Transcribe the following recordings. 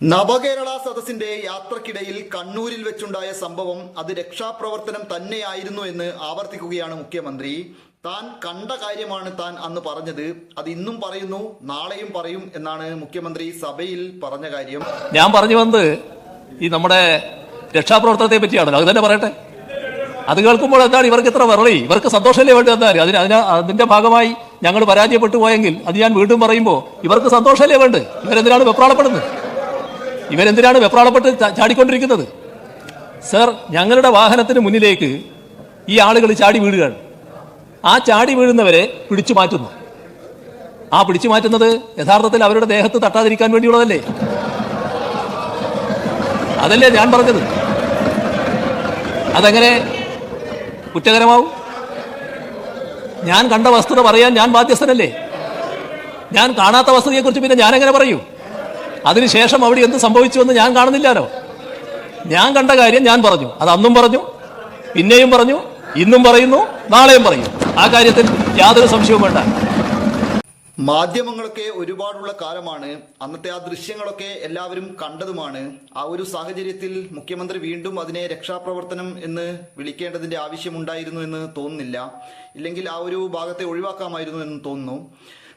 നവകേരള സദസ്സിന്റെ യാത്രക്കിടയിൽ കണ്ണൂരിൽ വെച്ചുണ്ടായ സംഭവം അത് രക്ഷാപ്രവർത്തനം തന്നെയായിരുന്നു എന്ന് ആവർത്തിക്കുകയാണ് മുഖ്യമന്ത്രി. താൻ കണ്ട കാര്യമാണ് താൻ അന്ന് പറഞ്ഞത്. അത് ഇന്നും പറയുന്നു നാളെയും പറയും എന്നാണ് മുഖ്യമന്ത്രി സഭയിൽ പറഞ്ഞ കാര്യം. ഞാൻ പറഞ്ഞു വന്നത് ഈ നമ്മുടെ രക്ഷാപ്രവർത്തനത്തെ പറ്റിയാണ് അത് തന്നെ പറയട്ടെ. അത് കേൾക്കുമ്പോൾ എന്താണ്? ഇവർക്ക് ഇത്ര വിറളി. ഇവർക്ക് സന്തോഷമല്ലേ വേണ്ടി വന്നാൽ അതിന് അതിന് അതിന്റെ ഭാഗമായി ഞങ്ങൾ പരാജയപ്പെട്ടു പോയെങ്കിൽ അത് ഞാൻ വീണ്ടും പറയുമ്പോൾ ഇവർക്ക് സന്തോഷമല്ലേ വേണ്ടത്? ഇവരെന്തിനാണ് വെപ്രാളപ്പെടുന്നത്? ഇവരെന്തിനാണ് വെപ്രാളപ്പെട്ട് ചാടിക്കൊണ്ടിരിക്കുന്നത്? സർ ഞങ്ങളുടെ വാഹനത്തിന് മുന്നിലേക്ക് ഈ ആളുകൾ ചാടി വീഴുകയാണ്. ആ ചാടി വീഴുന്നവരെ പിടിച്ചു മാറ്റുന്നു. ആ പിടിച്ചു മാറ്റുന്നത് യഥാർത്ഥത്തിൽ അവരുടെ ദേഹത്ത് തട്ടാതിരിക്കാൻ വേണ്ടിയുള്ളതല്ലേ? അതല്ലേ ഞാൻ പറഞ്ഞത്. അതെങ്ങനെ കുറ്റകരമാവും? ഞാൻ കണ്ട വസ്തുത പറയാൻ ഞാൻ ബാധ്യസ്ഥനല്ലേ? ഞാൻ കാണാത്ത വസ്തുതയെക്കുറിച്ച് പിന്നെ ഞാനെങ്ങനെ പറയൂ? അതിനുശേഷം അവിടെ എന്ത് സംഭവിച്ചുവെന്ന് ഞാൻ കാണുന്നില്ലല്ലോ ഞാൻ കണ്ട കാര്യം ഞാൻ പറഞ്ഞു. അത് അന്നും പറഞ്ഞു പിന്നെയും പറഞ്ഞു ഇന്നും പറയുന്നു നാളെയും പറയും ആ കാര്യത്തിൽ യാതൊരു സംശയവും വേണ്ട. മാധ്യമങ്ങളൊക്കെ ഒരുപാടുള്ള കാലമാണ്. അന്നത്തെ ആ ദൃശ്യങ്ങളൊക്കെ എല്ലാവരും കണ്ടതുമാണ്. ആ ഒരു സാഹചര്യത്തിൽ മുഖ്യമന്ത്രി വീണ്ടും അതിനെ രക്ഷാപ്രവർത്തനം എന്ന് വിളിക്കേണ്ടതിന്റെ ആവശ്യമുണ്ടായിരുന്നു എന്ന് തോന്നുന്നില്ല. ഇല്ലെങ്കിൽ ആ ഒരു ഭാഗത്തെ ഒഴിവാക്കാമായിരുന്നു എന്ന് തോന്നുന്നു.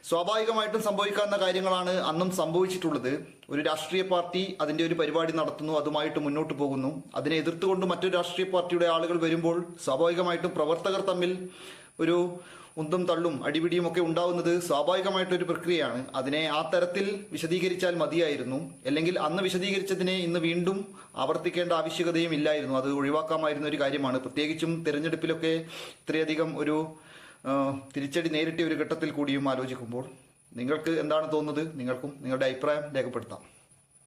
സ്വാഭാവികമായിട്ടും സംഭവിക്കാവുന്ന കാര്യങ്ങളാണ് അന്നും സംഭവിച്ചിട്ടുള്ളത്. ഒരു രാഷ്ട്രീയ പാർട്ടി അതിന്റെ ഒരു പരിപാടി നടത്തുന്നു അതുമായിട്ട് മുന്നോട്ട് പോകുന്നു. അതിനെ എതിർത്തുകൊണ്ട് മറ്റൊരു രാഷ്ട്രീയ പാർട്ടിയുടെ ആളുകൾ വരുമ്പോൾ സ്വാഭാവികമായിട്ടും പ്രവർത്തകർ തമ്മിൽ ഒരു ഉന്തും തള്ളും അടിപിടിയും ഒക്കെ ഉണ്ടാവുന്നത് സ്വാഭാവികമായിട്ടൊരു പ്രക്രിയയാണ്. അതിനെ ആ തരത്തിൽ വിശദീകരിച്ചാൽ മതിയായിരുന്നു. അല്ലെങ്കിൽ അന്ന് വിശദീകരിച്ചതിനെ ഇന്ന് വീണ്ടും ആവർത്തിക്കേണ്ട ആവശ്യകതയും ഇല്ലായിരുന്നു. അത് ഒഴിവാക്കാമായിരുന്ന ഒരു കാര്യമാണ്. പ്രത്യേകിച്ചും തിരഞ്ഞെടുപ്പിലൊക്കെ ഇത്രയധികം ഒരു തിരിച്ചടി നേരിട്ടിയ ഒരു ഘട്ടത്തിൽ കൂടിയും ആലോചിക്കുമ്പോൾ നിങ്ങൾക്ക് എന്താണ് തോന്നുന്നത്? നിങ്ങൾക്കും നിങ്ങളുടെ അഭിപ്രായം രേഖപ്പെടുത്താം.